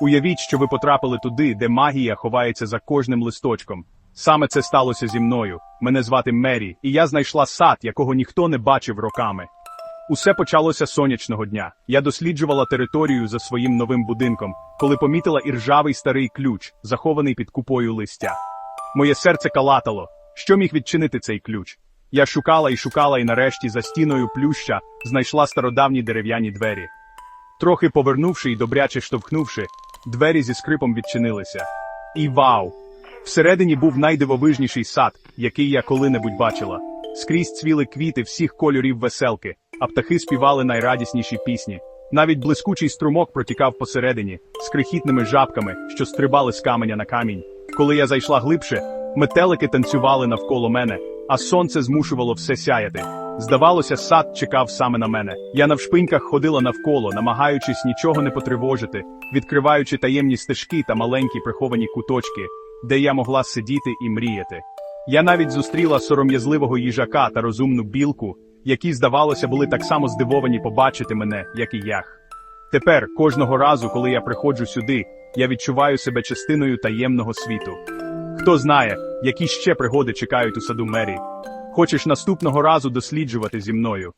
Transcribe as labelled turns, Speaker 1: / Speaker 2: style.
Speaker 1: Уявіть, що ви потрапили туди, де магія ховається за кожним листочком. Саме це сталося зі мною. Мене звати Мері, і я знайшла сад, якого ніхто не бачив роками. Усе почалося сонячного дня. Я досліджувала територію за своїм новим будинком, коли помітила іржавий старий ключ, захований під купою листя. Моє серце калатало. Що міг відчинити цей ключ? Я шукала і шукала, і нарешті за стіною плюща знайшла стародавні дерев'яні двері. Трохи повернувши і добряче штовхнувши, двері зі скрипом відчинилися. І вау! Всередині був найдивовижніший сад, який я коли-небудь бачила. Скрізь цвіли квіти всіх кольорів веселки, а птахи співали найрадісніші пісні. Навіть блискучий струмок протікав посередині, з крихітними жабками, що стрибали з каменя на камінь. Коли я зайшла глибше, метелики танцювали навколо мене, а сонце змушувало все сяяти. Здавалося, сад чекав саме на мене. Я навшпиньках ходила навколо, намагаючись нічого не потривожити, відкриваючи таємні стежки та маленькі приховані куточки, де я могла сидіти і мріяти. Я навіть зустріла сором'язливого їжака та розумну білку, які, здавалося, були так само здивовані побачити мене, як і ях. Тепер, кожного разу, коли я приходжу сюди, я відчуваю себе частиною таємного світу. Хто знає, які ще пригоди чекають у саду Мері. Хочеш наступного разу досліджувати зі мною?